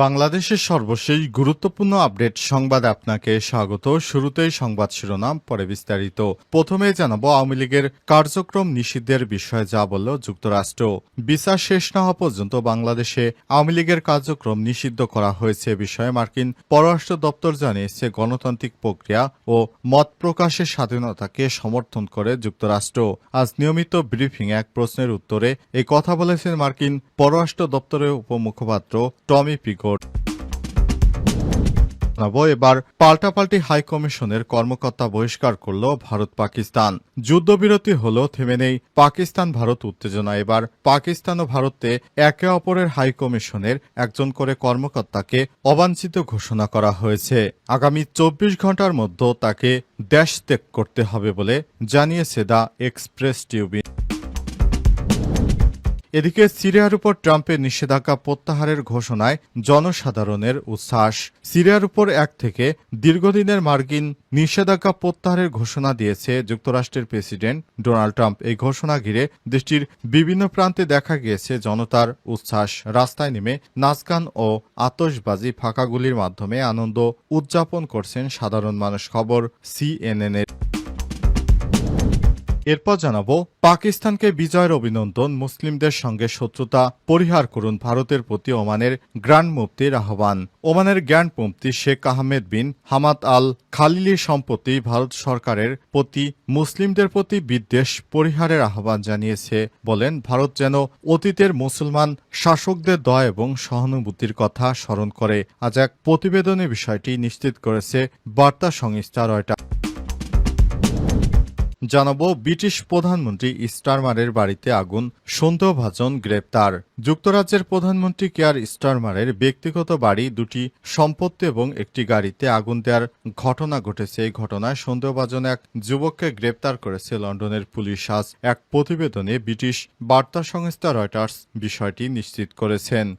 বাংলাদেশের সর্বশেষ গুরুত্বপূর্ণ আপডেট সংবাদ আপনাকে স্বাগত। শুরুতেই সংবাদ শিরোনাম, পরে বিস্তারিত। প্রথমে জানাব আওয়ামী লীগের কার্যক্রম নিষিদ্ধের বিষয়ে, যা বলল যুক্তরাষ্ট্র। বিচার শেষ না হওয়া পর্যন্ত বাংলাদেশে আওয়ামী লীগের কার্যক্রম নিষিদ্ধ করা হয়েছে বিষয়ে মার্কিন পররাষ্ট্র দপ্তর জানিয়েছে, গণতান্ত্রিক প্রক্রিয়া ও মত প্রকাশের স্বাধীনতাকে সমর্থন করে যুক্তরাষ্ট্র। আজ নিয়মিত ব্রিফিং এক প্রশ্নের উত্তরে এই কথা বলেছেন মার্কিন পররাষ্ট্র দপ্তরের উপমুখপাত্র টমি পিগট জানাব এবার পাল্টাপাল্টি হাই কমিশনের কর্মকর্তা বহিষ্কার করল ভারত পাকিস্তান। যুদ্ধবিরতি হল থেমে নেই পাকিস্তান ভারত উত্তেজনা। এবার পাকিস্তান ও ভারতে একে অপরের হাই কমিশনের একজন করে কর্মকর্তাকে অবাঞ্ছিত ঘোষণা করা হয়েছে। আগামী চব্বিশ ঘণ্টার মধ্যে তাকে দেশ ত্যাগ করতে হবে বলে জানিয়েছে দ্য এক্সপ্রেস টিউবিন এদিকে সিরিয়ার উপর ট্রাম্পের নিষেধাজ্ঞা প্রত্যাহারের ঘোষণায় জনসাধারণের উচ্ছ্বাস। সিরিয়ার উপর এক থেকে দীর্ঘদিনের মার্কিন নিষেধাজ্ঞা প্রত্যাহারের ঘোষণা দিয়েছে যুক্তরাষ্ট্রের প্রেসিডেন্ট ডোনাল্ড ট্রাম্প। এই ঘোষণা ঘিরে দেশটির বিভিন্ন প্রান্তে দেখা গিয়েছে জনতার উচ্ছ্বাস। রাস্তায় নেমে নাচগান ও আতশবাজি ফাঁকাগুলির মাধ্যমে আনন্দ উদযাপন করছেন সাধারণ মানুষ। খবর সিএনএন এরপর জানাব, পাকিস্তানকে বিজয়ের অভিনন্দন, মুসলিমদের সঙ্গে শত্রুতা পরিহার করুন ভারতের প্রতি ওমানের গ্র্যান্ড মুফতির আহ্বান। ওমানের গ্র্যান্ড মুফতি Sheikh Ahmed bin Hamad al Khalili সম্প্রতি ভারত সরকারের প্রতি মুসলিমদের প্রতি বিদ্বেষ পরিহারের আহ্বান জানিয়েছে বলেন, ভারত যেন অতীতের মুসলমান শাসকদের দয়া এবং সহানুভূতির কথা স্মরণ করে। আজ এক প্রতিবেদনে বিষয়টি নিশ্চিত করেছে বার্তা সংস্থা রয়টার জানাব, ব্রিটিশ প্রধানমন্ত্রী স্টারমারের বাড়িতে আগুন, সন্দেহভাজন গ্রেপ্তার। যুক্তরাজ্যের প্রধানমন্ত্রী কেয়ার স্টারমারের ব্যক্তিগত বাড়ি, দুটি সম্পত্তি এবং একটি গাড়িতে আগুন দেওয়ার ঘটনা ঘটেছে। এই ঘটনায় সন্দেহভাজন এক যুবককে গ্রেপ্তার করেছে লন্ডনের পুলিশ। আজ এক প্রতিবেদনে ব্রিটিশ বার্তা সংস্থা রয়টার্স বিষয়টি নিশ্চিত করেছেন।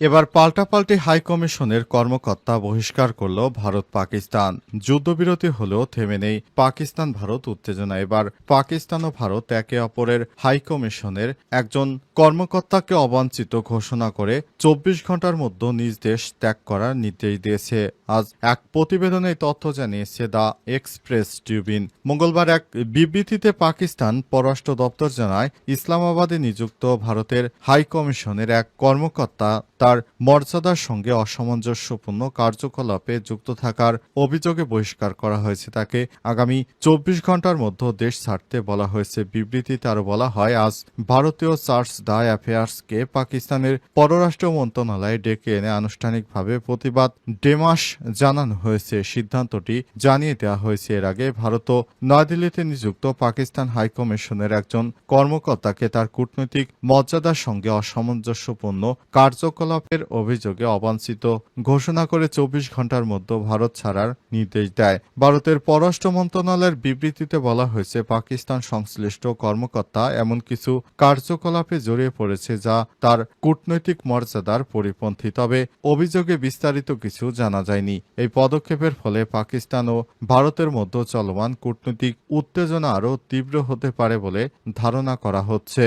এবার পাল্টাপাল্টি হাই কমিশনের কর্মকর্তা বহিষ্কার করল ভারত পাকিস্তান। যুদ্ধবিরতি হলেও থেমে নেই। পাকিস্তান ভারত উত্তেজনা। এবার পাকিস্তান ও ভারত একে অপরের হাই কমিশনের একজন কর্মকর্তাকে অবাঞ্ছিত ঘোষণা করে চব্বিশ ঘণ্টার মধ্যে নিজ দেশ ত্যাগ করার নির্দেশ দিয়েছে। আজ এক প্রতিবেদনে তথ্য জানিয়েছে দ্য এক্সপ্রেস টিউবিন মঙ্গলবার এক বিবৃতিতে পাকিস্তান পররাষ্ট্র দপ্তর জানায়, ইসলামাবাদে নিযুক্ত ভারতের হাই কমিশনের এক কর্মকর্তা তার মর্যাদার সঙ্গে অসামঞ্জস্যপূর্ণ কার্যকলাপে যুক্ত থাকার অভিযোগে বহিষ্কার করা হয়েছে। তাকে আগামী চব্বিশ ঘণ্টার মধ্যে দেশ ছাড়তে বলা হয়েছে। বিবৃতিতে আরও বলা হয়, আজ ভারতীয় চার্চ দ্য অ্যাফেয়ার্সকে পাকিস্তানের পররাষ্ট্র মন্ত্রণালয়ে ডেকে এনে আনুষ্ঠানিকভাবে প্রতিবাদ ডেমাস জানানো হয়েছে। সিদ্ধান্তটি জানিয়ে দেওয়া হয়েছে। এর আগে ভারত নয়াদিল্লিতে নিযুক্ত পাকিস্তান হাইকমিশনের একজন কর্মকর্তাকে তার কূটনৈতিক মর্যাদার সঙ্গে অসামঞ্জস্যপূর্ণ কার্যকলাপের অভিযোগে অবাঞ্ছিত ঘোষণা করে চব্বিশ ঘণ্টার মধ্যে ভারত ছাড়ার নির্দেশ দেয়। ভারতের পররাষ্ট্র মন্ত্রণালয়ের বিবৃতিতে বলা হয়েছে, পাকিস্তান সংশ্লিষ্ট কর্মকর্তা এমন কিছু কার্যকলাপে জড়িয়ে পড়েছে যা তার কূটনৈতিক মর্যাদার পরিপন্থী। তবে অভিযোগে বিস্তারিত কিছু জানা যায়নি। এই পদক্ষেপের ফলে পাকিস্তান ও ভারতের মধ্যে চলমান কূটনৈতিক উত্তেজনা আরও তীব্র হতে পারে বলে ধারণা করা হচ্ছে।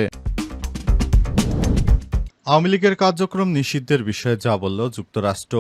আওয়ামী লীগের কার্যক্রম নিষিদ্ধের বিষয়ে যা বলল যুক্তরাষ্ট্র।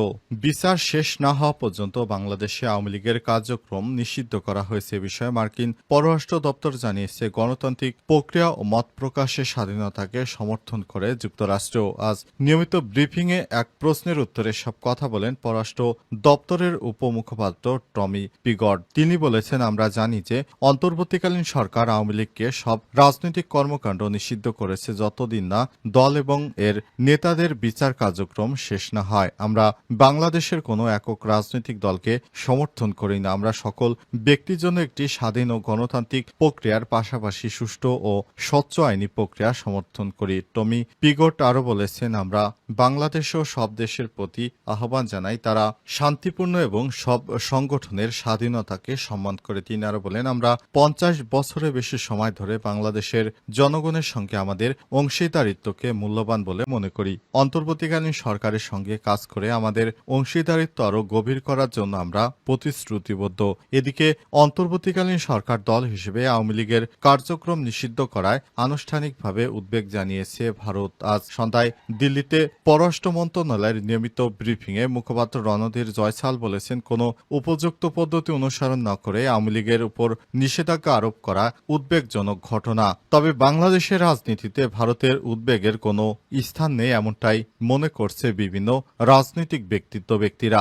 বিচার শেষ না হওয়া পর্যন্ত বাংলাদেশে আওয়ামী লীগের কার্যক্রম নিষিদ্ধ করা হয়েছে বিষয়ে মার্কিন পররাষ্ট্র দপ্তর জানিয়েছে, গণতান্ত্রিক প্রক্রিয়া ও মত প্রকাশের স্বাধীনতাকে সমর্থন করে যুক্তরাষ্ট্র। আজ নিয়মিত ব্রিফিংয়ে এক প্রশ্নের উত্তরে সব কথা বলেন পররাষ্ট্র দপ্তরের উপমুখপাত্র টমি পিগড তিনি বলেছেন, আমরা জানি যে অন্তর্বর্তীকালীন সরকার আওয়ামী লীগকে সব রাজনৈতিক কর্মকাণ্ড নিষিদ্ধ করেছে যতদিন না দল এবং এর তাদের নেতাদের বিচার কার্যক্রম শেষ না হয়। আমরা বাংলাদেশের কোনো একক রাজনৈতিক দলকে সমর্থন করি না। আমরা সকল ব্যক্তির জন্য একটি স্বাধীন ও গণতান্ত্রিক প্রক্রিয়ার পাশাপাশি সুষ্ঠু ও স্বচ্ছ আইনি প্রক্রিয়া সমর্থন করি। টমি পিগট আরও বলেছেন, আমরা বাংলাদেশ ও সব দেশের প্রতি আহ্বান জানাই, তারা শান্তিপূর্ণ এবং সব সংগঠনের স্বাধীনতাকে সম্মান করে। তিনি আরও বলেন, আমরা পঞ্চাশ বছরের বেশি সময় ধরে বাংলাদেশের জনগণের সঙ্গে আমাদের অংশীদারিত্বকে মূল্যবান বলে মনে করি। অন্তর্বর্তীকালীন সরকারের সঙ্গে কাজ করে আমাদের অংশীদারিত্ব আরও গভীর করার জন্য আমরা প্রতিশ্রুতিবদ্ধ। এদিকে অন্তর্বর্তীকালীন সরকার দল হিসেবে আওয়ামী লীগের কার্যক্রম নিষিদ্ধ করায় আনুষ্ঠানিকভাবে উদ্বেগ জানিয়েছে ভারত। আজ সন্ধ্যায় দিল্লিতে পররাষ্ট্র মন্ত্রণালয়ের নিয়মিত ব্রিফিংয়ে মুখপাত্র রণধীর জয়সাল বলেছেন, কোনো উপযুক্ত পদ্ধতি অনুসরণ না করে আওয়ামী লীগের উপর নিষেধাজ্ঞা আরোপ করা উদ্বেগজনক ঘটনা। তবে বাংলাদেশের রাজনীতিতে ভারতের উদ্বেগের কোনো স্থান নেই এমনটাই মনে করছে বিভিন্ন রাজনৈতিক ব্যক্তিত্ব ব্যক্তিরা।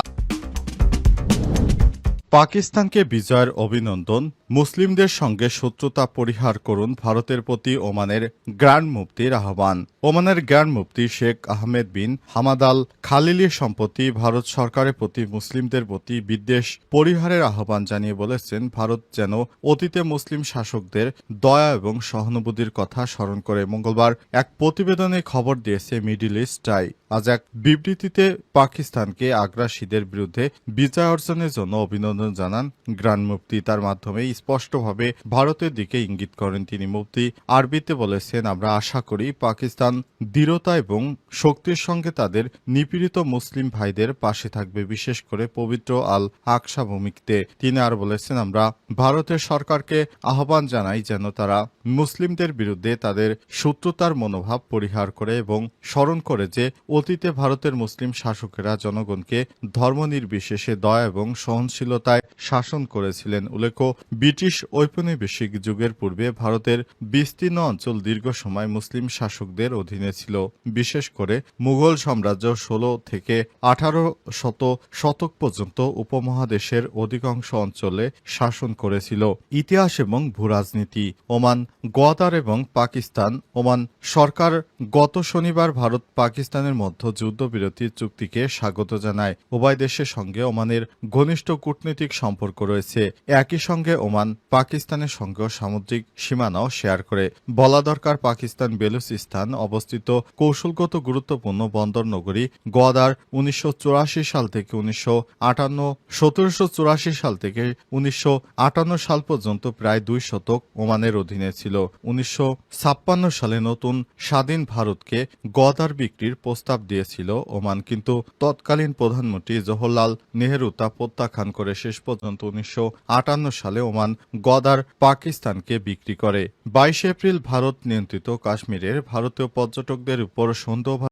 পাকিস্তানকে বিজয়ের অভিনন্দন মুসলিমদের সঙ্গে শত্রুতা পরিহার করুন ভারতের প্রতি ওমানের গ্র্যান্ড মুফতির আহ্বান। ওমানের গ্র্যান্ড মুফতি Sheikh Ahmed bin Hamad al খালিলির সম্পত্তি ভারত সরকারের প্রতি মুসলিমদের প্রতি বিদ্বেষ পরিহারের আহ্বান জানিয়ে বলেছেন, ভারত যেন অতীতে মুসলিম শাসকদের দয়া এবং সহানুভূতির কথা স্মরণ করে। মঙ্গলবার এক প্রতিবেদনে খবর দিয়েছে মিডিল ইস্ট টাই আজ এক বিবৃতিতে পাকিস্তানকে আগ্রাসীদের বিরুদ্ধে বিজয় অর্জনের জন্য অভিনন্দন জানান গ্র্যান্ড মুফতি। তার মাধ্যমে স্পষ্টভাবে ভারতের দিকে ইঙ্গিত করেন তিনি। মুফতি আরবিতে বলেছেন, আমরা আশা করি পাকিস্তান দৃঢ়তা এবং শক্তির সঙ্গে তাদের নিপীড়িত মুসলিম ভাইদের পাশে থাকবে, বিশেষ করে পবিত্র আল আকসা ভূমিতে। তিনি আর বলেছেন, আমরা ভারতের সরকারকে আহ্বান জানাই যেন তারা মুসলিমদের বিরুদ্ধে তাদের শত্রুতার মনোভাব পরিহার করে এবং স্মরণ করে যে অতীতে ভারতের মুসলিম শাসকেরা জনগণকে ধর্ম নির্বিশেষে দয়া এবং সহনশীলতায় শাসন করেছিলেন। উল্লেখ্য ব্রিটিশ ঔপনিবেশিক যুগের পূর্বে ভারতের বিস্তীর্ণ অঞ্চল দীর্ঘ সময় মুসলিম শাসকদের অধীনে ছিল। বিশেষ করে মুঘল সাম্রাজ্য ষোলো থেকে আঠারো শত শতক পর্যন্ত উপমহাদেশের অধিকাংশ অঞ্চলে শাসন করেছিল। ইতিহাস এবং ভূরাজনীতি, ওমান গোয়াদার এবং পাকিস্তান, ওমান সরকার গত শনিবার ভারত পাকিস্তানের মধ্যে যুদ্ধবিরতি চুক্তিকে স্বাগত জানায়। উভয় দেশের সঙ্গে ওমানের ঘনিষ্ঠ কূটনৈতিক সম্পর্ক রয়েছে। একই সঙ্গে ওমান পাকিস্তানের সঙ্গেও সামুদ্রিক সীমানাও শেয়ার করে। বলা দরকার পাকিস্তান বেলুচিস্তান অবস্থিত কৌশলগত গুরুত্বপূর্ণ বন্দর নগরী গোয়াদার উনিশশো সাল থেকে উনিশশো আটান্ন সাল থেকে উনিশশো আটান্ন সাল পর্যন্ত প্রায় দুই শতক ওমানের অধীনে ছিল। উনিশশো ছাপ্পান্ন সালে নতুন স্বাধীন ভারতকে গদার বিক্রির প্রস্তাব দিয়েছিল ওমান, কিন্তু তৎকালীন প্রধানমন্ত্রী জওহরলাল নেহরু তা প্রত্যাখ্যান করে শেষ পর্যন্ত উনিশশো আটান্ন সালে ওমান গদার পাকিস্তানকে বিক্রি করে। বাইশে এপ্রিল ভারত নিয়ন্ত্রিত কাশ্মীরের ভারতীয় পর্যটকদের উপর সন্দেহ